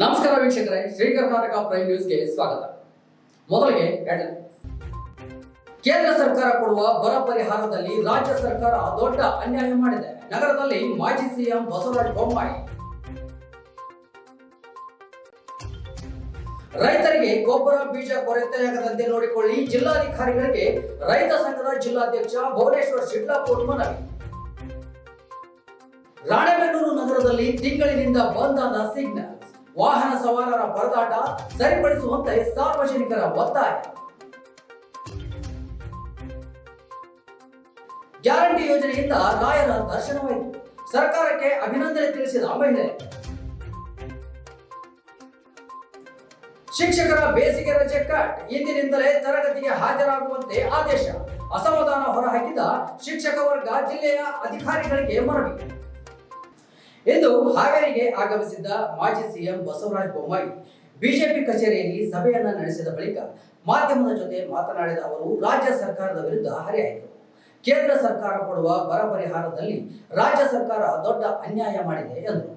ನಮಸ್ಕಾರ ವೀಕ್ಷಕರೇ ಶ್ರೀ ಕರ್ನಾಟಕ ಪ್ರೈಮ್ ನ್ಯೂಸ್ಗೆ ಸ್ವಾಗತ. ಮೊದಲಿಗೆ. ಕೇಂದ್ರ ಸರ್ಕಾರ ಕೊಡುವ ಬರ ಪರಿಹಾರದಲ್ಲಿ ರಾಜ್ಯ ಸರ್ಕಾರ ದೊಡ್ಡ ಅನ್ಯಾಯ ಮಾಡಿದೆ. ನಗರದಲ್ಲಿ ಮಾಜಿ ಸಿಎಂ ಬಸವರಾಜ ಬೊಮ್ಮಾಯಿ. ರೈತರಿಗೆ ಗೊಬ್ಬರ, ಬೀಜ ಕೊರತೆಯಾಗದಂತೆ ನೋಡಿಕೊಳ್ಳಿ ಜಿಲ್ಲಾಧಿಕಾರಿಗಳಿಗೆ. ರೈತ ಸಂಘದ ಜಿಲ್ಲಾಧ್ಯಕ್ಷ ಭುವನೇಶ್ವರ್ ಶಿಡ್ಲಾಪೋಟ್ ಮನವಿ. ರಾಣೆಬೆನ್ನೂರು ನಗರದಲ್ಲಿ ತಿಂಗಳಿನಿಂದ ಬಂದ್ ಆದ ಸಿಗ್ನಲ್ ವಾಹನ ಸವಾರರ ಪರದಾಟ ಸರಿಪಡಿಸುವಂತೆ ಸಾರ್ವಜನಿಕರ ಒತ್ತಾಯ. ಗ್ಯಾರಂಟಿ ಯೋಜನೆಯಿಂದ ರಾಯರ ದರ್ಶನವಾಯಿತು. ಸರ್ಕಾರಕ್ಕೆ ಅಭಿನಂದನೆ ತಿಳಿಸಿದ ಮಹಿಳೆ. ಶಿಕ್ಷಕರ ಬೇಸಿಗೆ ರಜೆ ಕಟ್. ಇಂದಿನಿಂದಲೇ ತರಗತಿಗೆ ಹಾಜರಾಗುವಂತೆ ಆದೇಶ. ಅಸಮಾಧಾನ ಹೊರಹಾಕಿದ ಶಿಕ್ಷಕ ವರ್ಗ ಜಿಲ್ಲೆಯ ಅಧಿಕಾರಿಗಳಿಗೆ ಮನವಿ. ಇಂದು ಹಾವೇರಿಗೆ ಆಗಮಿಸಿದ್ದ ಮಾಜಿ ಸಿಎಂ ಬಸವರಾಜ ಬೊಮ್ಮಾಯಿ ಬಿಜೆಪಿ ಕಚೇರಿಯಲ್ಲಿ ಸಭೆಯನ್ನ ನಡೆಸಿದ ಬಳಿಕ ಮಾಧ್ಯಮದ ಜೊತೆ ಮಾತನಾಡಿದ ಅವರು, ರಾಜ್ಯ ಸರ್ಕಾರದ ವಿರುದ್ಧ ಹರಿಯಾಯಿತು ಕೇಂದ್ರ ಸರ್ಕಾರ ಕೊಡುವ ಬರ ಪರಿಹಾರದಲ್ಲಿ ರಾಜ್ಯ ಸರ್ಕಾರ ದೊಡ್ಡ ಅನ್ಯಾಯ ಮಾಡಿದೆ ಎಂದರು.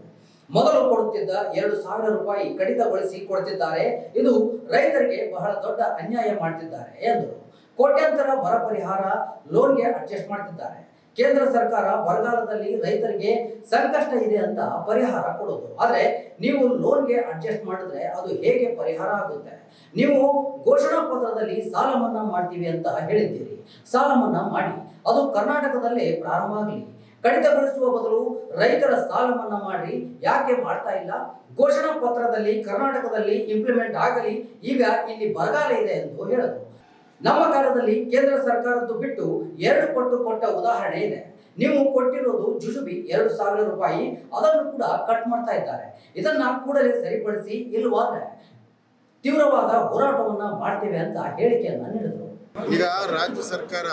ಮೊದಲು ಕೊಡುತ್ತಿದ್ದ ಎರಡು ಸಾವಿರ ರೂಪಾಯಿ ಕಡಿತಗೊಳಿಸಿ ಕೊಡ್ತಿದ್ದಾರೆ ಇದು ರೈತರಿಗೆ ಬಹಳ ದೊಡ್ಡ ಅನ್ಯಾಯ ಮಾಡ್ತಿದ್ದಾರೆ ಎಂದರು. ಕೋಟ್ಯಾಂತರ ಬರ ಪರಿಹಾರ ಲೋನ್ಗೆ ಅಡ್ಜಸ್ಟ್ ಮಾಡ್ತಿದ್ದಾರೆ. ಕೇಂದ್ರ ಸರ್ಕಾರ ಬರಗಾಲದಲ್ಲಿ ರೈತರಿಗೆ ಸಂಕಷ್ಟ ಇದೆ ಅಂತ ಪರಿಹಾರ ಕೊಡೋದು. ಆದ್ರೆ ನೀವು ಲೋನ್ಗೆ ಅಡ್ಜಸ್ಟ್ ಮಾಡಿದ್ರೆ ಅದು ಹೇಗೆ ಪರಿಹಾರ ಆಗುತ್ತೆ? ನೀವು ಘೋಷಣಾ ಪತ್ರದಲ್ಲಿ ಸಾಲ ಮನ್ನಾ ಮಾಡ್ತೀವಿ ಅಂತ ಹೇಳಿದ್ದೀರಿ. ಸಾಲ ಮನ್ನಾ ಮಾಡಿ. ಅದು ಕರ್ನಾಟಕದಲ್ಲೇ ಪ್ರಾರಂಭ ಆಗಲಿ. ಕಡಿತಗೊಳಿಸುವ ಬದಲು ರೈತರ ಸಾಲ ಮನ್ನಾ ಮಾಡಿ ಯಾಕೆ ಮಾಡ್ತಾ ಇಲ್ಲ? ಘೋಷಣಾ ಪತ್ರದಲ್ಲಿ ಕರ್ನಾಟಕದಲ್ಲಿ ಇಂಪ್ಲಿಮೆಂಟ್ ಆಗಲಿ. ಈಗ ಇಲ್ಲಿ ಬರಗಾಲ ಇದೆ ಎಂದು ಹೇಳಿದರು ನಮ್ಮ ಕಾಲದಲ್ಲಿ ಕೇಂದ್ರ ಸರ್ಕಾರದ್ದು ಬಿಟ್ಟು ಎರಡು ಪಟ್ಟು ಕೊಟ್ಟ ಉದಾಹರಣೆ ಇದೆ. ನೀವು ಕೊಟ್ಟಿರೋದು ಜುಜುಬಿ ಎರಡು ಸಾವಿರ ರೂಪಾಯಿ, ಅದನ್ನು ಕೂಡ ಕಟ್ ಮಾಡ್ತಾ ಇದ್ದಾರೆ. ಇದನ್ನ ಕೂಡಲೇ ಸರಿಪಡಿಸಿ ಇಲ್ಲವಾದ್ರೆ ತೀವ್ರವಾದ ಹೋರಾಟವನ್ನ ಮಾಡ್ತೇವೆ ಅಂತ ಹೇಳಿಕೆಯನ್ನ ನೀಡಿದರು. ಈಗ ರಾಜ್ಯ ಸರ್ಕಾರ,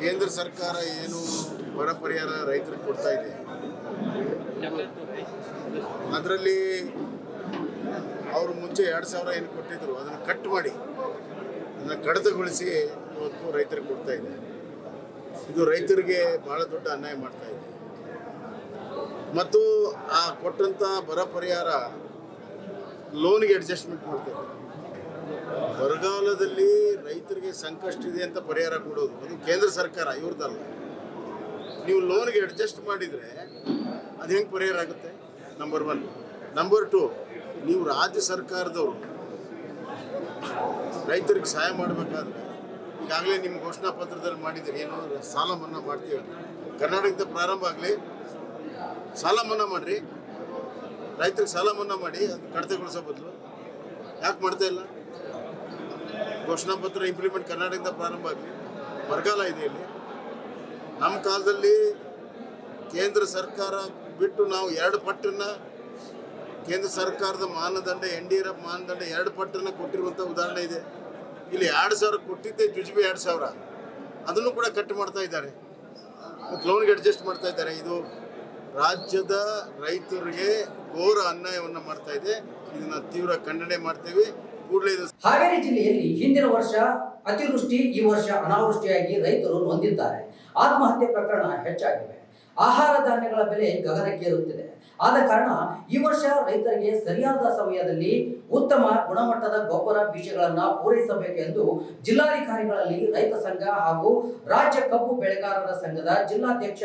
ಕೇಂದ್ರ ಸರ್ಕಾರ ಏನು ಬರ ಪರಿಹಾರ ರೈತರಿಗೆ ಕೊಡ್ತಾ ಇದೆ? ಅದರಲ್ಲಿ ಅವರು ಮುಂಚೆ ಎರಡು ಸಾವಿರ ಏನು ಕೊಟ್ಟಿದ್ರು, ಅದನ್ನು ಕಟ್ ಮಾಡಿ, ಅದನ್ನು ಕಡಿತಗೊಳಿಸಿ ಇವತ್ತು ರೈತರಿಗೆ ಕೊಡ್ತಾ ಇದೆ. ಇದು ರೈತರಿಗೆ ಬಹಳ ದೊಡ್ಡ ಅನ್ಯಾಯ ಮಾಡ್ತಾ ಇದೆ. ಮತ್ತು ಆ ಕೊಟ್ಟಂಥ ಬರ ಪರಿಹಾರ ಲೋನ್ಗೆ ಅಡ್ಜಸ್ಟ್ಮೆಂಟ್ ಮಾಡ್ತಾ ಇದೆ. ಬರಗಾಲದಲ್ಲಿ ರೈತರಿಗೆ ಸಂಕಷ್ಟ ಇದೆ ಅಂತ ಪರಿಹಾರ ಕೊಡೋದು. ಅದು ಕೇಂದ್ರ ಸರ್ಕಾರ, ಇವ್ರದ್ದಲ್ಲ. ನೀವು ಲೋನ್ಗೆ ಅಡ್ಜಸ್ಟ್ ಮಾಡಿದರೆ ಅದು ಹೆಂಗೆ ಪರಿಹಾರ ಆಗುತ್ತೆ? ನಂಬರ್ ಒನ್ ನಂಬರ್ ಟು ನೀವು ರಾಜ್ಯ ಸರ್ಕಾರದವರು ರೈತರಿಗೆ ಸಹಾಯ ಮಾಡಬೇಕಾದ್ರೆ ಈಗಾಗಲೇ ನಿಮ್ಮ ಘೋಷಣಾ ಪತ್ರದಲ್ಲಿ ಮಾಡಿದ್ದೀರಿ, ಏನು ಸಾಲ ಮನ್ನಾ ಮಾಡ್ತೀವಿ. ಕರ್ನಾಟಕದ ಪ್ರಾರಂಭ ಆಗಲಿ ಸಾಲ ಮನ್ನಾ ಮಾಡಿರಿ. ರೈತರಿಗೆ ಸಾಲ ಮನ್ನಾ ಮಾಡಿ ಅದು ಕಡಿತಗೊಳಿಸೋ ಬದಲು. ಯಾಕೆ ಮಾಡ್ತಾ ಇಲ್ಲ? ಘೋಷಣಾ ಪತ್ರ ಇಂಪ್ಲಿಮೆಂಟ್ ಕರ್ನಾಟಕದ ಪ್ರಾರಂಭ ಆಗಲಿ, ಬರಗಾಲ ಇದೆ ಇಲ್ಲಿ. ನಮ್ಮ ಕಾಲದಲ್ಲಿ ಕೇಂದ್ರ ಸರ್ಕಾರ ಬಿಟ್ಟು ನಾವು ಎರಡು ಪಟ್ಟನ್ನು, ಕೇಂದ್ರ ಸರ್ಕಾರದ ಮಾನದಂಡ, ಎನ್ ಡಿ ಆರ್ ಎಫ್ ಮಾನದಂಡ ಎರಡು ಪಟ್ಟನ್ನು ಕೊಟ್ಟಿರುವಂಥ ಉದಾಹರಣೆ ಇದೆ. ಇಲ್ಲಿ ಎರಡು ಸಾವಿರ ಕೊಟ್ಟಿದ್ದೆ, ಜುಜುಬಿ ಎರಡು ಸಾವಿರ. ಅದನ್ನು ಕೂಡ ಕಟ್ ಮಾಡ್ತಾ ಇದ್ದಾರೆ. ಲೋನ್ಗೆ ಅಡ್ಜಸ್ಟ್ ಮಾಡ್ತಾ ಇದ್ದಾರೆ. ಇದು ರಾಜ್ಯದ ರೈತರಿಗೆ ಘೋರ ಅನ್ಯಾಯವನ್ನು ಮಾಡ್ತಾ ಇದೆ. ಇದನ್ನ ತೀವ್ರ ಖಂಡನೆ ಮಾಡ್ತೇವೆ. ಕೂಡಲೇ ಹಾವೇರಿ ಜಿಲ್ಲೆಯಲ್ಲಿ ಹಿಂದಿನ ವರ್ಷ ಅತಿವೃಷ್ಟಿ, ಈ ವರ್ಷ ಅನಾವೃಷ್ಟಿಯಾಗಿ ರೈತರು ನೊಂದಿದ್ದಾರೆ. ಆತ್ಮಹತ್ಯೆ ಪ್ರಕರಣ ಹೆಚ್ಚಾಗಿವೆ ಆಹಾರ ಧಾನ್ಯಗಳ ಬೆಲೆ ಗಗನಕ್ಕೇರುತ್ತಿದೆ. ಆದ ಕಾರಣ ಈ ವರ್ಷ ರೈತರಿಗೆ ಸರಿಯಾದ ಸಮಯದಲ್ಲಿ ಉತ್ತಮ ಗುಣಮಟ್ಟದ ಗೊಬ್ಬರ ಬೀಜಗಳನ್ನು ಪೂರೈಸಬೇಕೆಂದು ಜಿಲ್ಲಾಧಿಕಾರಿಗಳಲ್ಲಿ ರೈತ ಸಂಘ ಹಾಗೂ ರಾಜ್ಯ ಕಬ್ಬು ಬೆಳೆಗಾರರ ಸಂಘದ ಜಿಲ್ಲಾಧ್ಯಕ್ಷ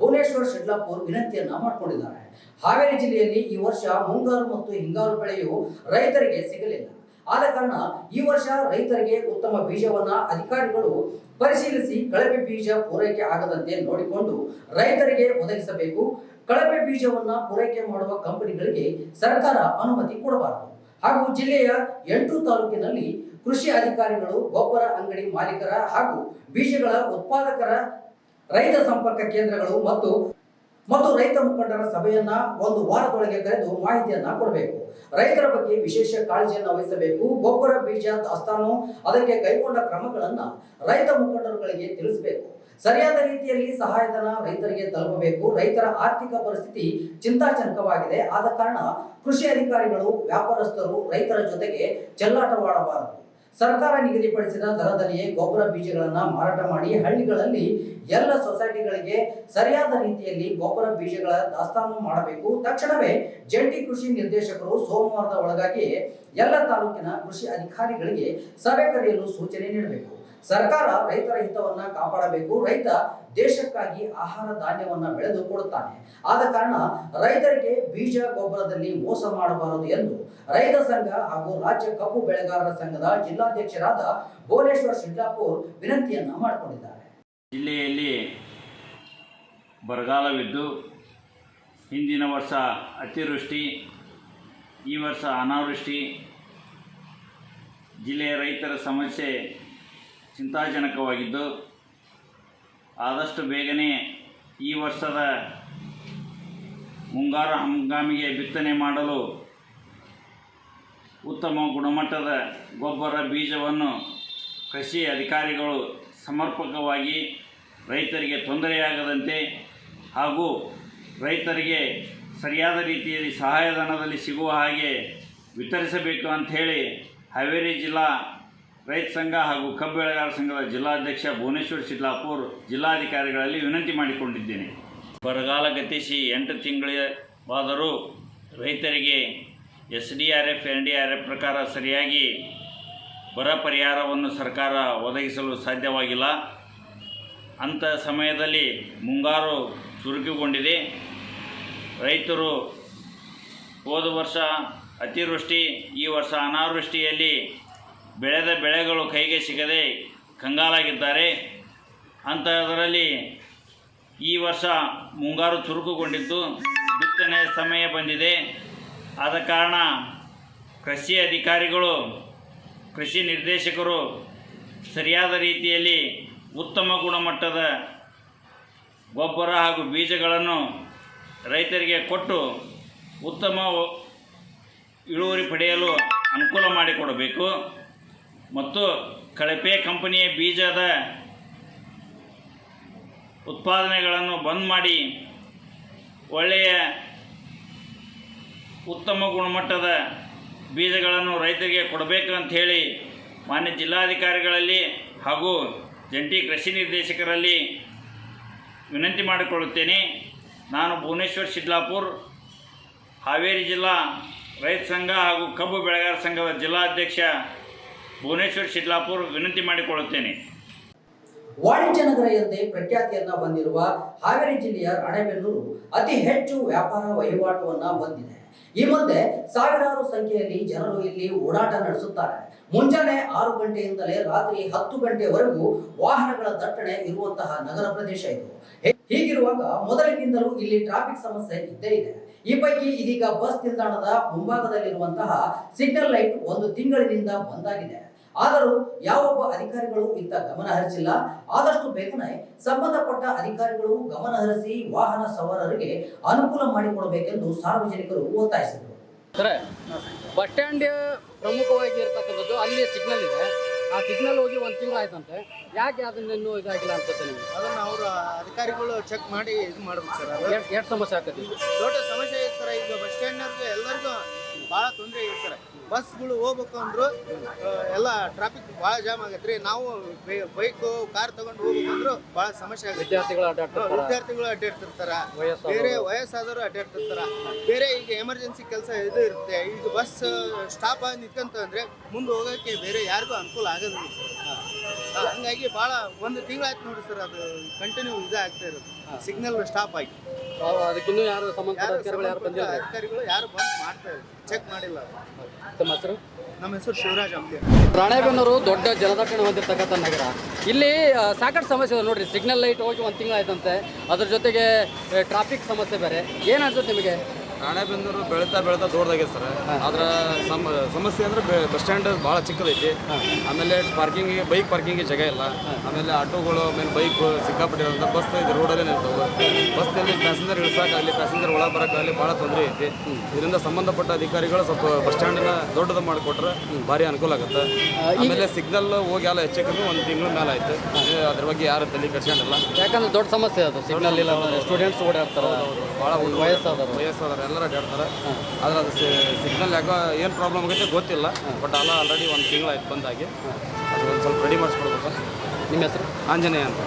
ಭುವನೇಶ್ವರ್ ಶಿಡ್ಲಾಪುರ್ ವಿನಂತಿಯನ್ನ ಮಾಡಿಕೊಂಡಿದ್ದಾರೆ. ಹಾವೇರಿ ಜಿಲ್ಲೆಯಲ್ಲಿ ಈ ವರ್ಷ ಮುಂಗಾರು ಮತ್ತು ಹಿಂಗಾರು ಬೆಳೆಯು ರೈತರಿಗೆ ಸಿಗಲಿಲ್ಲ. ಆದ ಕಾರಣ ಈ ವರ್ಷ ರೈತರಿಗೆ ಉತ್ತಮ ಬೀಜವನ್ನ ಅಧಿಕಾರಿಗಳು ಪರಿಶೀಲಿಸಿ ಕಳಪೆ ಬೀಜ ಪೂರೈಕೆ ಆಗದಂತೆ ನೋಡಿಕೊಂಡು ರೈತರಿಗೆ ಒದಗಿಸಬೇಕು. ಕಳಪೆ ಬೀಜವನ್ನು ಪೂರೈಕೆ ಮಾಡುವ ಕಂಪನಿಗಳಿಗೆ ಸರ್ಕಾರ ಅನುಮತಿ ಕೊಡಬಾರದು. ಹಾಗೂ ಜಿಲ್ಲೆಯ ಎಂಟು ತಾಲೂಕಿನಲ್ಲಿ ಕೃಷಿ ಅಧಿಕಾರಿಗಳು, ಗೊಬ್ಬರ ಅಂಗಡಿ ಮಾಲೀಕರ ಹಾಗೂ ಬೀಜಗಳ ಉತ್ಪಾದಕರ ರೈತ ಸಂಪರ್ಕ ಕೇಂದ್ರಗಳು ಮತ್ತು ಮತ್ತು ರೈತ ಮುಖಂಡರ ಸಭೆಯನ್ನ ಒಂದು ವಾರದೊಳಗೆ ಕರೆದು ಮಾಹಿತಿಯನ್ನ ಕೊಡಬೇಕು. ರೈತರ ಬಗ್ಗೆ ವಿಶೇಷ ಕಾಳಜಿಯನ್ನು ವಹಿಸಬೇಕು. ಗೊಬ್ಬರ, ಬೀಜ, ದಾಸ್ತಾನು ಅದಕ್ಕೆ ಕೈಗೊಂಡ ಕ್ರಮಗಳನ್ನ ರೈತ ಮುಖಂಡರುಗಳಿಗೆ ತಿಳಿಸಬೇಕು. ಸರಿಯಾದ ರೀತಿಯಲ್ಲಿ ಸಹಾಯಧನ ರೈತರಿಗೆ ತಲುಪಬೇಕು. ರೈತರ ಆರ್ಥಿಕ ಪರಿಸ್ಥಿತಿ ಚಿಂತಾಜನಕವಾಗಿದೆ. ಆದ ಕಾರಣ ಕೃಷಿ ಅಧಿಕಾರಿಗಳು, ವ್ಯಾಪಾರಸ್ಥರು ರೈತರ ಜೊತೆಗೆ ಚೆಲ್ಲಾಟವಾಡಬಾರದು. ಸರ್ಕಾರ ನಿಗದಿಪಡಿಸಿದ ದರದಲ್ಲಿಯೇ ಗೊಬ್ಬರ ಬೀಜಗಳನ್ನು ಮಾರಾಟ ಮಾಡಿ ಹಳ್ಳಿಗಳಲ್ಲಿ ಎಲ್ಲ ಸೊಸೈಟಿಗಳಿಗೆ ಸರಿಯಾದ ರೀತಿಯಲ್ಲಿ ಗೊಬ್ಬರ ಬೀಜಗಳ ದಾಸ್ತಾನು ಮಾಡಬೇಕು. ತಕ್ಷಣವೇ ಜಂಟಿ ಕೃಷಿ ನಿರ್ದೇಶಕರು ಸೋಮವಾರದ ಒಳಗಾಗಿ ಎಲ್ಲ ತಾಲೂಕಿನ ಕೃಷಿ ಅಧಿಕಾರಿಗಳಿಗೆ ಸಭೆ ಕರೆಯಲು ಸೂಚನೆ ನೀಡಬೇಕು. ಸರ್ಕಾರ ರೈತರ ಹಿತವನ್ನ ಕಾಪಾಡಬೇಕು, ರೈತ ದೇಶಕ್ಕಾಗಿ ಆಹಾರ ಧಾನ್ಯವನ್ನ ಬೆಳೆದು ಕೊಡುತ್ತಾನೆ. ಆದ ಕಾರಣ ರೈತರಿಗೆ ಬೀಜ ಗೊಬ್ಬರದಲ್ಲಿ ಮೋಸ ಮಾಡಬಾರದು ಎಂದು ರೈತ ಸಂಘ ಹಾಗೂ ರಾಜ್ಯ ಕಬ್ಬು ಬೆಳೆಗಾರರ ಸಂಘದ ಜಿಲ್ಲಾಧ್ಯಕ್ಷರಾದ ಭುವನೇಶ್ವರ್ ಶಿಡ್ಲಾಪುರ್ ವಿನಂತಿಯನ್ನ ಮಾಡಿಕೊಂಡಿದ್ದಾರೆ. ಜಿಲ್ಲೆಯಲ್ಲಿ ಬರಗಾಲವಿದ್ದು ಹಿಂದಿನ ವರ್ಷ ಅತಿವೃಷ್ಟಿ, ಈ ವರ್ಷ ಅನಾವೃಷ್ಟಿ. ಜಿಲ್ಲೆಯ ರೈತರ ಸಮಸ್ಯೆ ಚಿಂತಾಜನಕವಾಗಿದ್ದು, ಆದಷ್ಟು ಬೇಗನೆ ಈ ವರ್ಷದ ಮುಂಗಾರು ಹಂಗಾಮಿಗೆ ಬಿತ್ತನೆ ಮಾಡಲು ಉತ್ತಮ ಗುಣಮಟ್ಟದ ಗೊಬ್ಬರ ಬೀಜವನ್ನು ಕೃಷಿ ಅಧಿಕಾರಿಗಳು ಸಮರ್ಪಕವಾಗಿ ರೈತರಿಗೆ ತೊಂದರೆಯಾಗದಂತೆ ಹಾಗೂ ರೈತರಿಗೆ ಸರಿಯಾದ ರೀತಿಯಲ್ಲಿ ಸಹಾಯಧನದಲ್ಲಿ ಸಿಗುವ ಹಾಗೆ ವಿತರಿಸಬೇಕು ಅಂಥೇಳಿ ಹಾವೇರಿ ಜಿಲ್ಲಾ ರೈತ ಸಂಘ ಹಾಗೂ ಕಬ್ಬು ಬೆಳೆಗಾರರ ಸಂಘದ ಜಿಲ್ಲಾಧ್ಯಕ್ಷ ಭುವನೇಶ್ವರ್ ಶಿಡ್ಲಾಪುರ್ ಜಿಲ್ಲಾಧಿಕಾರಿಗಳಲ್ಲಿ ವಿನಂತಿ ಮಾಡಿಕೊಂಡಿದ್ದೇನೆ. ಬರಗಾಲ ಗತಿಸಿ ಎಂಟು ತಿಂಗಳವಾದರೂ ರೈತರಿಗೆ S D R F, N D R F ಪ್ರಕಾರ ಸರಿಯಾಗಿ ಬರ ಪರಿಹಾರವನ್ನು ಸರ್ಕಾರ ಒದಗಿಸಲು ಸಾಧ್ಯವಾಗಿಲ್ಲ. ಅಂಥ ಸಮಯದಲ್ಲಿ ಮುಂಗಾರು ಚುರುಕುಗೊಂಡಿದೆ. ರೈತರು ಹೋದ ವರ್ಷ ಅತಿವೃಷ್ಟಿ, ಈ ವರ್ಷ ಅನಾವೃಷ್ಟಿಯಲ್ಲಿ ಬೆಳೆದ ಬೆಳೆಗಳು ಕೈಗೆ ಸಿಗದೆ ಕಂಗಾಲಾಗಿದ್ದಾರೆ. ಅಂಥದರಲ್ಲಿ ಈ ವರ್ಷ ಮುಂಗಾರು ಚುರುಕುಗೊಂಡಿದ್ದು ಬಿತ್ತನೆ ಸಮಯ ಬಂದಿದೆ. ಆದ ಕಾರಣ ಕೃಷಿ ಅಧಿಕಾರಿಗಳು, ಕೃಷಿ ನಿರ್ದೇಶಕರು ಸರಿಯಾದ ರೀತಿಯಲ್ಲಿ ಉತ್ತಮ ಗುಣಮಟ್ಟದ ಗೊಬ್ಬರ ಹಾಗೂ ಬೀಜಗಳನ್ನು ರೈತರಿಗೆ ಕೊಟ್ಟು ಉತ್ತಮ ಇಳುವರಿ ಪಡೆಯಲು ಅನುಕೂಲ ಮಾಡಿಕೊಡಬೇಕು. ಮತ್ತು ಕಳಪೆ ಕಂಪನಿಯ ಬೀಜದ ಉತ್ಪಾದನೆಗಳನ್ನು ಬಂದ್ ಮಾಡಿ ಒಳ್ಳೆಯ ಉತ್ತಮ ಗುಣಮಟ್ಟದ ಬೀಜಗಳನ್ನು ರೈತರಿಗೆ ಕೊಡಬೇಕು ಅಂತ ಹೇಳಿ ಮಾನ್ಯ ಜಿಲ್ಲಾಧಿಕಾರಿಗಳಲ್ಲಿ ಹಾಗೂ ಜಂಟಿ ಕೃಷಿ ನಿರ್ದೇಶಕರಲ್ಲಿ ವಿನಂತಿ ಮಾಡಿಕೊಳ್ಳುತ್ತೇನೆ. ನಾನು ಭುವನೇಶ್ವರ್ ಶಿಡ್ಲಾಪುರ್, ಹಾವೇರಿ ಜಿಲ್ಲಾ ರೈತ ಸಂಘ ಹಾಗೂ ಕಬ್ಬು ಬೆಳೆಗಾರ ಸಂಘದ ಜಿಲ್ಲಾಧ್ಯಕ್ಷ ಭುವನೇಶ್ವರ್, ಶಿಡ್ಲಾಪುರ್ ವಿನಂತಿ ಮಾಡಿಕೊಳ್ಳುತ್ತೇನೆ. ವಾಣಿಜ್ಯ ನಗರ ಎಂದೇ ಪ್ರಖ್ಯಾತಿಯನ್ನ ಹೊಂದಿರುವ ಹಾವೇರಿ ಜಿಲ್ಲೆಯ ರಾಣೆಬೆನ್ನೂರು ಅತಿ ಹೆಚ್ಚು ವ್ಯಾಪಾರ ವಹಿವಾಟುವನ್ನ ಹೊಂದಿದೆ. ಈ ಮುಂದೆ ಸಾವಿರಾರು ಸಂಖ್ಯೆಯಲ್ಲಿ ಜನರು ಇಲ್ಲಿ ಓಡಾಟ ನಡೆಸುತ್ತಾರೆ. ಮುಂಜಾನೆ ಆರು ಗಂಟೆಯಿಂದಲೇ ರಾತ್ರಿ ಹತ್ತು ಗಂಟೆವರೆಗೂ ವಾಹನಗಳ ದಟ್ಟಣೆ ಇರುವಂತಹ ನಗರ ಪ್ರದೇಶ ಇದು. ಹೀಗಿರುವಾಗ ಮೊದಲಿನಿಂದಲೂ ಇಲ್ಲಿ ಟ್ರಾಫಿಕ್ ಸಮಸ್ಯೆ ಇದ್ದೇ ಇದೆ. ಈ ಪೈಕಿ ಇದೀಗ ಬಸ್ ನಿಲ್ದಾಣದ ಮುಂಭಾಗದಲ್ಲಿರುವಂತಹ ಸಿಗ್ನಲ್ ಲೈಟ್ ಒಂದು ತಿಂಗಳಿನಿಂದ ಬಂದಾಗಿದೆ ಆದರೂ ಯಾವೊಬ್ಬ ಅಧಿಕಾರಿಗಳು ಇತ್ತ ಗಮನ ಹರಿಸಿಲ್ಲ. ಆದಷ್ಟು ಬೇಗನೆ ಸಂಬಂಧಪಟ್ಟ ಅಧಿಕಾರಿಗಳು ಗಮನ ಹರಿಸಿ ವಾಹನ ಸವಾರರಿಗೆ ಅನುಕೂಲ ಮಾಡಿಕೊಡಬೇಕೆಂದು ಸಾರ್ವಜನಿಕರು ಒತ್ತಾಯಿಸಿದರು. ಸರ್ ಬಸ್ ಸ್ಟ್ಯಾಂಡ್ ಪ್ರಮುಖವಾಗಿ ಇರತಕ್ಕಂಥದ್ದು ಅಲ್ಲಿ ಸಿಗ್ನಲ್ ಇದೆ. ಆ ಸಿಗ್ನಲ್ ಹೋಗಿ ಒಂದು ತಿಂಗಳು ಆಯ್ತಂತೆ ಯಾಕೆ ಅದನ್ನ ಇನ್ನೂ ಇದಾಗಿಲ್ಲ ಅನ್ಸುತ್ತೆ ನಿಮ್ಗೆ? ಅದನ್ನ ಅವರು ಅಧಿಕಾರಿಗಳು ಚೆಕ್ ಮಾಡಿ ಇದು ಮಾಡ್ಬೇಕು ಸರ್ ಎರಡು ಎಷ್ಟು ಸಮಸ್ಯೆ ಆಗ್ತದೆ. ದೊಡ್ಡ ಸಮಸ್ಯೆ ಇದೆ ಸರ್ ಈಗ ಬಸ್ ಸ್ಟ್ಯಾಂಡ್ನವ್ರಿಗೆ ಎಲ್ಲರಿಗೂ ಭಾಳ ತೊಂದರೆ ಇದೆ ಸರ್. ಬಸ್ಗಳು ಹೋಗ್ಬೇಕು ಅಂದ್ರು ಎಲ್ಲ ಟ್ರಾಫಿಕ್ ಭಾಳ ಜಾಮ್ ಆಗತ್ತೆ ರೀ ನಾವು ಬೈಕು ಕಾರ್ ತಗೊಂಡು ಹೋಗ್ಬೇಕು ಅಂದ್ರು ಭಾಳ ಸಮಸ್ಯೆ ಆಗುತ್ತೆ ವಿದ್ಯಾರ್ಥಿಗಳು ಅಡ್ಡಾಡ್ತಾರೆ ವಿದ್ಯಾರ್ಥಿಗಳು ಅಡ್ಡಾಡ್ತಿರ್ತಾರ ಬೇರೆ ವಯಸ್ಸಾದವರು ಅಡ್ಡಾಡ್ತಿರ್ತಾರ ಬೇರೆ ಈಗ ಎಮರ್ಜೆನ್ಸಿ ಕೆಲಸ ಇದು ಇರುತ್ತೆ. ಈಗ ಬಸ್ ಸ್ಟಾಪ್ ಆಗಿ ನಿಂತ್ಕಂತ ಅಂದ್ರೆ ಮುಂದೆ ಹೋಗೋಕೆ ಬೇರೆ ಯಾರಿಗೂ ಅನುಕೂಲ ಆಗೋದಿಲ್ಲ. ಹಂಗಾಗಿ ಭಾಳ ಒಂದು ತಿಂಗಳಾಯ್ತು ನೋಡಿ ಸರ್ ಅದು ಕಂಟಿನ್ಯೂ ಇದಾಗ್ತಾ ಆಗ್ತಾ ಇರೋದು. ಸಿಗ್ನಲ್ ಸ್ಟಾಪ್ ಆಗಿ ಅದಕ್ಕಿನ್ನೂ ಯಾರು ಸಂಬಂಧಪಟ್ಟ ಅಧಿಕಾರಿಗಳು ಯಾರು ಬಂದಿಲ್ಲ? ಅಧಿಕಾರಿಗಳು ಯಾರು ಬಂದು ಮಾಡ್ತಾ ಇದ್ದಾರೆ ಚೆಕ್ ಮಾಡಿಲ್ಲ ತಮ್ಮ ಹೆಸರು? ನಮ್ಮ ಹೆಸರು ಶಿವರಾಜ್ ಅಂಬಿ ರಾಣೆಬೆನ್ನೂರು ದೊಡ್ಡ ಜಲದಟ್ಟಣೆ ಹೊಂದಿರತಕ್ಕಂಥ ನಗರ. ಇಲ್ಲಿ ಸಾಕಷ್ಟು ಸಮಸ್ಯೆ ಇದೆ ನೋಡಿರಿ. ಸಿಗ್ನಲ್ ಲೈಟ್ ಹೋಗಿ ಒಂದು ತಿಂಗಳಾಯ್ತಂತೆ ಅದ್ರ ಜೊತೆಗೆ ಟ್ರಾಫಿಕ್ ಸಮಸ್ಯೆ ಬೇರೆ. ಏನು ಅನ್ಸುತ್ತೆ ನಿಮಗೆ? ರಾಣೆಬೆನ್ನೂರು ಬೆಳೀತಾ ಬೆಳೀತಾ ದೊಡ್ಡದಾಗೈತೆ ಸರ್. ಆದ್ರೆ ಸಮ ಸಮಸ್ಯೆ ಅಂದ್ರೆ ಬೆ- ಬಸ್ ಸ್ಟ್ಯಾಂಡ್ ಭಾಳ ಚಿಕ್ಕದೈತಿ. ಆಮೇಲೆ ಪಾರ್ಕಿಂಗಿಗೆ ಬೈಕ್ ಪಾರ್ಕಿಂಗಿಗೆ ಜಾಗ ಇಲ್ಲ. ಆಮೇಲೆ ಆಟೋಗಳು ಆಮೇಲೆ ಬೈಕ್ ಸಿಕ್ಕಾಪಟ್ಟಿರೋದ್ರಿಂದ ಬಸ್ ಇದು ರೋಡಲ್ಲೇ ನಿಲ್ತಾವೆ ಬಸ್ನಲ್ಲಿ ಪ್ಯಾಸೆಂಜರ್ ಇಳಿಸೋಕ್ಕಾಗಲಿ ಪ್ಯಾಸೆಂಜರ್ ಒಳಗೆ ಬರೋಕ್ಕಾಗಲಿ ಭಾಳ ತೊಂದರೆ ಐತಿ. ಇದರಿಂದ ಸಂಬಂಧಪಟ್ಟ ಅಧಿಕಾರಿಗಳು ಸ್ವಲ್ಪ ಬಸ್ ಸ್ಟ್ಯಾಂಡನ್ನ ದೊಡ್ಡದು ಮಾಡಿಕೊಟ್ರೆ ಭಾರಿ ಅನುಕೂಲ ಆಗುತ್ತೆ. ಆಮೇಲೆ ಸಿಗ್ನಲ್ ಹೋಗಿ ಎಲ್ಲ ಹೆಚ್ಚಕ್ಕೂ ಒಂದು ತಿಂಗಳ ಮೇಲೆ ಆಯ್ತು. ಅದ್ರ ಬಗ್ಗೆ ಯಾರು ತಲೆ ಕಟ್ಕೊಂಡಿಲ್ಲ ಯಾಕಂದ್ರೆ ದೊಡ್ಡ ಸಮಸ್ಯೆ ಅದು ಸಿಗ್ನಲ್ ಇಲ್ಲ ಸ್ಟೂಡೆಂಟ್ಸ್ ಓಡಾಡ್ತಾರೆ ಭಾಳ ವಯಸ್ಸಾದ ವಯಸ್ಸಾದ್ರೆ ಎಲ್ಲರೂ ಅಡ್ಡಾಡ್ತಾರೆ. ಆದರೆ ಅದು ಸಿಗ್ನಲ್ ಯಾಕೋ ಏನು ಪ್ರಾಬ್ಲಮ್ ಆಗುತ್ತೆ ಗೊತ್ತಿಲ್ಲ. ಬಟ್ ಅಲ್ಲ ಆಲ್ರೆಡಿ ಒಂದು ತಿಂಗಳಾಯ್ತು ಬಂದಾಗಿ. ಅದು ಒಂದು ಸ್ವಲ್ಪ ರೆಡಿ ಮಾಡಿಸ್ಕೊಡ್ಬೇಕು. ನಿಮ್ಮ ಹೆಸರು? ಆಂಜನೇಯ ಅಂತ.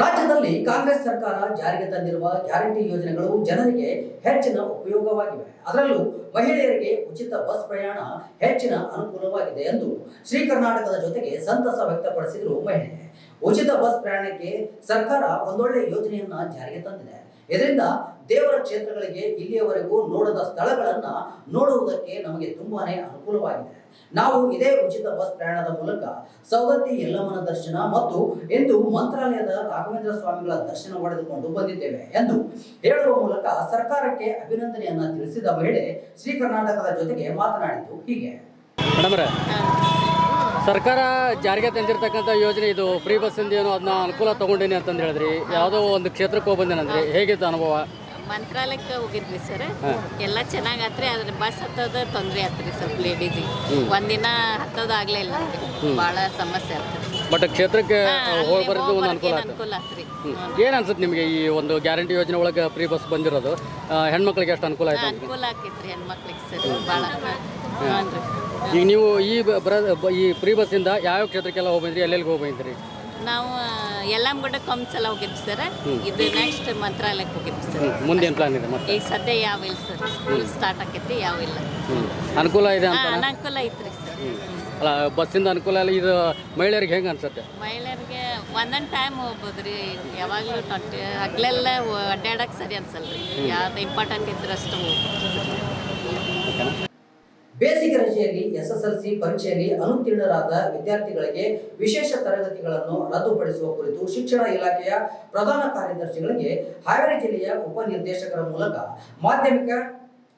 ರಾಜ್ಯದಲ್ಲಿ ಕಾಂಗ್ರೆಸ್ ಸರ್ಕಾರ ಜಾರಿಗೆ ತಂದಿರುವ ಗ್ಯಾರಂಟಿ ಯೋಜನೆಗಳು ಜನರಿಗೆ ಹೆಚ್ಚಿನ ಉಪಯೋಗವಾಗಿವೆ. ಅದರಲ್ಲೂ ಮಹಿಳೆಯರಿಗೆ ಉಚಿತ ಬಸ್ ಪ್ರಯಾಣ ಹೆಚ್ಚಿನ ಅನುಕೂಲವಾಗಿದೆ ಎಂದು ಶ್ರೀ ಕರ್ನಾಟಕದ ಜೊತೆಗೆ ಸಂತಸ ವ್ಯಕ್ತಪಡಿಸಿದರು ಮಹಿಳೆ. ಉಚಿತ ಬಸ್ ಪ್ರಯಾಣಕ್ಕೆ ಸರ್ಕಾರ ಒಂದೊಳ್ಳೆ ಯೋಜನೆಯನ್ನ ಜಾರಿಗೆ ತಂದಿದೆ. ಇದರಿಂದ ದೇವರ ಕ್ಷೇತ್ರಗಳಿಗೆ ಇಲ್ಲಿಯವರೆಗೂ ನೋಡದ ಸ್ಥಳಗಳನ್ನ ನೋಡುವುದಕ್ಕೆ ನಮಗೆ ತುಂಬಾನೇ ಅನುಕೂಲವಾಗಿದೆ. ನಾವು ಇದೇ ಉಚಿತ ಬಸ್ ಪ್ರಯಾಣದ ಮೂಲಕ ಸವದತ್ತಿ ಯಲ್ಲಮ್ಮನ ದರ್ಶನ ಮತ್ತು ಎಂದು ಮಂತ್ರಾಲಯದ ರಾಘವೇಂದ್ರ ಸ್ವಾಮಿಗಳ ದರ್ಶನ ಪಡೆದುಕೊಂಡು ಬಂದಿದ್ದೇವೆ ಎಂದು ಹೇಳುವ ಮೂಲಕ ಸರ್ಕಾರಕ್ಕೆ ಅಭಿನಂದನೆಯನ್ನ ತಿಳಿಸಿದ ಮಹಿಳೆ ಶ್ರೀ ಕರ್ನಾಟಕದ ಜೊತೆಗೆ ಮಾತನಾಡಿದ್ದು ಹೀಗೆ. ಮೇಡಮ್ರೆ ಸರ್ಕಾರ ಜಾರಿಗೆ ತಂದಿರತಕ್ಕಂಥ ಯೋಜನೆ ಇದು. ಫ್ರೀ ಬಸ್ಸಿಂದ ಏನು ಅದನ್ನ ಅನುಕೂಲ ತೊಗೊಂಡೇನಿ ಅಂತಂದು ಹೇಳಿದ್ರಿ. ಯಾವುದೋ ಒಂದು ಕ್ಷೇತ್ರಕ್ಕೆ ಹೋಗ್ಬಂದೇನಂದ್ರಿ ಹೇಗಿತ್ತು ಅನುಭವ? ಮಂತ್ರಾಲಯಕ್ಕೆ ಹೋಗಿದ್ವಿ ಸರ್. ಎಲ್ಲ ಚೆನ್ನಾಗಾತ್ರಿ ಆದ್ರೆ ಬಸ್ ಹತ್ತೋದ ತೊಂದರೆ ಆತ್ರಿ ಸ್ವಲ್ಪ ಲೇಡೀಸಿಗೆ. ಒಂದಿನ ಹತ್ತೋದಾಗ್ಲೇ ಇಲ್ಲ ಭಾಳ ಸಮಸ್ಯೆ ಆಗ್ತದೆ ಬಟ್ ಕ್ಷೇತ್ರಕ್ಕೆ ಹೋಗಿ ಬರೋದು ಒಂದು ಅನುಕೂಲ ಅನುಕೂಲ ಆತ್ರಿ. ಏನು ಅನ್ಸುತ್ತೆ ನಿಮಗೆ ಈ ಒಂದು ಗ್ಯಾರಂಟಿ ಯೋಜನೆ ಒಳಗೆ ಫ್ರೀ ಬಸ್ ಬಂದಿರೋದು? ಹೆಣ್ಮಕ್ಳಿಗೆ ಎಷ್ಟು ಅನುಕೂಲ ಆಯ್ತು? ಅನುಕೂಲ ಆಕೈತ್ರಿ ಹೆಣ್ಮಕ್ಳಿಗೆ ಸರ್. ಭಾಳ. ಹಾಂ ರೀ ಈಗ ನೀವು ಈ ಬರ ಈ ಫ್ರೀ ಬಸ್ಸಿಂದ ಯಾವ ಕ್ಷೇತ್ರಕ್ಕೆಲ್ಲ ಹೋಗ್ಬಂದ್ರಿ? ಎಲ್ಲೆಲ್ಲಿ ಎಲ್ಲೆಲ್ಲಿಗೆ ಹೋಗಿ ಬಂದ್ರಿ ನಾವು ಯಲ್ಲಂಗುಡ್ಡಕ್ಕೆ ಒಂದು ಸಲ ಹೋಗಿದ್ವಿ ಸರ್ ಇದು ನೆಕ್ಸ್ಟ್ ಮಂತ್ರಾಲಯಕ್ಕೆ ಹೋಗಿದ್ವಿ ಸರ್ ಮುಂದೆ ಏನು ಪ್ಲಾನ್ ಇದೆ ಮತ್ತೆ? ಈಗ ಸದ್ಯ ಯಾವ ಇಲ್ಲ ಸರ್ ಸ್ಕೂಲ್ ಸ್ಟಾರ್ಟ್ ಆಕೈತಿ ಯಾವ ಇಲ್ಲ. ಅನುಕೂಲ ಇದೆ ಹಾಂ ಅಂತ ಅನುಕೂಲ ಐತ್ರಿ ಸರ್ ಅಲ್ಲ ಬಸ್ಸಿಂದ ಅನುಕೂಲ ಇಲ್ಲ ಇದು ಮಹಿಳೆಯರಿಗೆ ಹೆಂಗೆ ಅನ್ಸುತ್ತೆ? ಮಹಿಳೆಯರಿಗೆ ಒಂದೊಂದು ಟೈಮ್ ಹೋಗ್ಬೋದ್ರಿ. ಯಾವಾಗಲೂ ಟ್ವೆಂಟಿ ಹಗಲೆಲ್ಲ ಅಡ್ಡಾಡಕ್ಕೆ ಸರಿ ಅನ್ಸಲ್ರಿ. ಯಾವ್ದು ಇಂಪಾರ್ಟೆಂಟ್ ಇದ್ರೆ ಅಷ್ಟು ಹೋಗ್ಬೋದು. ಬೇಸಿಗೆ ರಜೆಯಲ್ಲಿ ಸಿ ಪರೀಕ್ಷೆಯಲ್ಲಿ ಅನುತ್ತೀರ್ಣರಾದ ವಿದ್ಯಾರ್ಥಿಗಳಿಗೆ ವಿಶೇಷ ತರಗತಿಗಳನ್ನು ರದ್ದುಪಡಿಸುವ ಕುರಿತು ಶಿಕ್ಷಣ ಇಲಾಖೆಯ ಪ್ರಧಾನ ಕಾರ್ಯದರ್ಶಿಗಳಿಗೆ ಹಾವೇರಿ ಜಿಲ್ಲೆಯ ಉಪನಿರ್ದೇಶಕರ ಮೂಲಕ ಮಾಧ್ಯಮಿಕ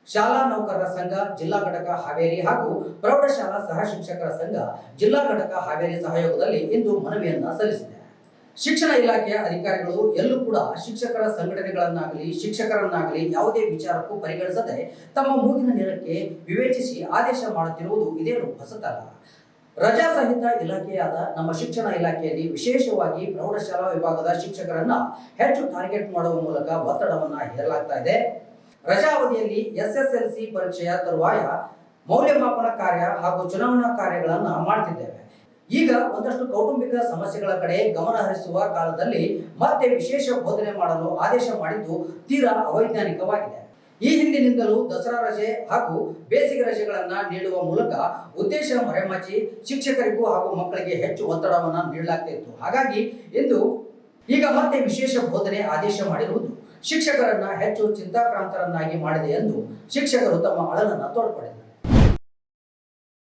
ಶಾಲಾ ನೌಕರರ ಸಂಘ, ಜಿಲ್ಲಾ ಘಟಕ ಹಾವೇರಿ ಹಾಗೂ ಪ್ರೌಢಶಾಲಾ ಸಹ ಶಿಕ್ಷಕರ ಸಂಘ, ಜಿಲ್ಲಾ ಘಟಕ ಹಾವೇರಿ ಸಹಯೋಗದಲ್ಲಿ ಇಂದು ಮನವಿಯನ್ನ ಸಲ್ಲಿಸಿದೆ. ಶಿಕ್ಷಣ ಇಲಾಖೆಯ ಅಧಿಕಾರಿಗಳು ಎಲ್ಲೂ ಕೂಡ ಶಿಕ್ಷಕರ ಸಂಘಟನೆಗಳನ್ನಾಗಲಿ, ಶಿಕ್ಷಕರನ್ನಾಗಲಿ ಯಾವುದೇ ವಿಚಾರಕ್ಕೂ ಪರಿಗಣಿಸದೆ ತಮ್ಮ ಮೂಗಿನ ನೇರಕ್ಕೆ ವಿವೇಚಿಸಿ ಆದೇಶ ಮಾಡುತ್ತಿರುವುದು ಇದೇನು ಹೊಸತಲ್ಲ. ರಜಾ ಸಹಿತ ಇಲಾಖೆಯಾದ ನಮ್ಮ ಶಿಕ್ಷಣ ಇಲಾಖೆಯಲ್ಲಿ ವಿಶೇಷವಾಗಿ ಪ್ರೌಢಶಾಲಾ ವಿಭಾಗದ ಶಿಕ್ಷಕರನ್ನ ಹೆಚ್ಚು ಟಾರ್ಗೆಟ್ ಮಾಡುವ ಮೂಲಕ ಒತ್ತಡವನ್ನ ಹೇರಲಾಗ್ತಾ ಇದೆ. ರಜಾ ಅವಧಿಯಲ್ಲಿ ಎಸ್ಎಸ್ಎಲ್ಸಿ ಪರೀಕ್ಷೆಯ ತರುವಾಯ ಮೌಲ್ಯಮಾಪನ ಕಾರ್ಯ ಹಾಗೂ ಚುನಾವಣಾ ಕಾರ್ಯಗಳನ್ನು ಮಾಡ್ತಿದ್ದೇವೆ. ಈಗ ಒಂದಷ್ಟು ಕೌಟುಂಬಿಕ ಸಮಸ್ಯೆಗಳ ಕಡೆ ಗಮನ ಹರಿಸುವ ಕಾಲದಲ್ಲಿ ಮತ್ತೆ ವಿಶೇಷ ಬೋಧನೆ ಮಾಡಲು ಆದೇಶ ಮಾಡಿದ್ದು ತೀರಾ ಅವೈಜ್ಞಾನಿಕವಾಗಿದೆ. ಈ ಹಿಂದಿನಿಂದಲೂ ದಸರಾ ರಜೆ ಹಾಗೂ ಬೇಸಿಗೆ ರಜೆಗಳನ್ನ ನೀಡುವ ಮೂಲಕ ಉದ್ದೇಶ ಮರೆಮಾಚಿ ಶಿಕ್ಷಕರಿಗೂ ಹಾಗೂ ಮಕ್ಕಳಿಗೆ ಹೆಚ್ಚು ಒತ್ತಡವನ್ನ ನೀಡಲಾಗ್ತಿತ್ತು ಹಾಗಾಗಿ ಇಂದು ಈಗ ಮತ್ತೆ ವಿಶೇಷ ಬೋಧನೆ ಆದೇಶ ಮಾಡಿರುವುದು ಶಿಕ್ಷಕರನ್ನ ಹೆಚ್ಚು ಚಿಂತಾಕ್ರಾಂತರನ್ನಾಗಿ ಮಾಡಿದೆ ಎಂದು ಶಿಕ್ಷಕರು ತಮ್ಮ ಅಳಲನ್ನ ತೋಡ್ಪಡಿದರು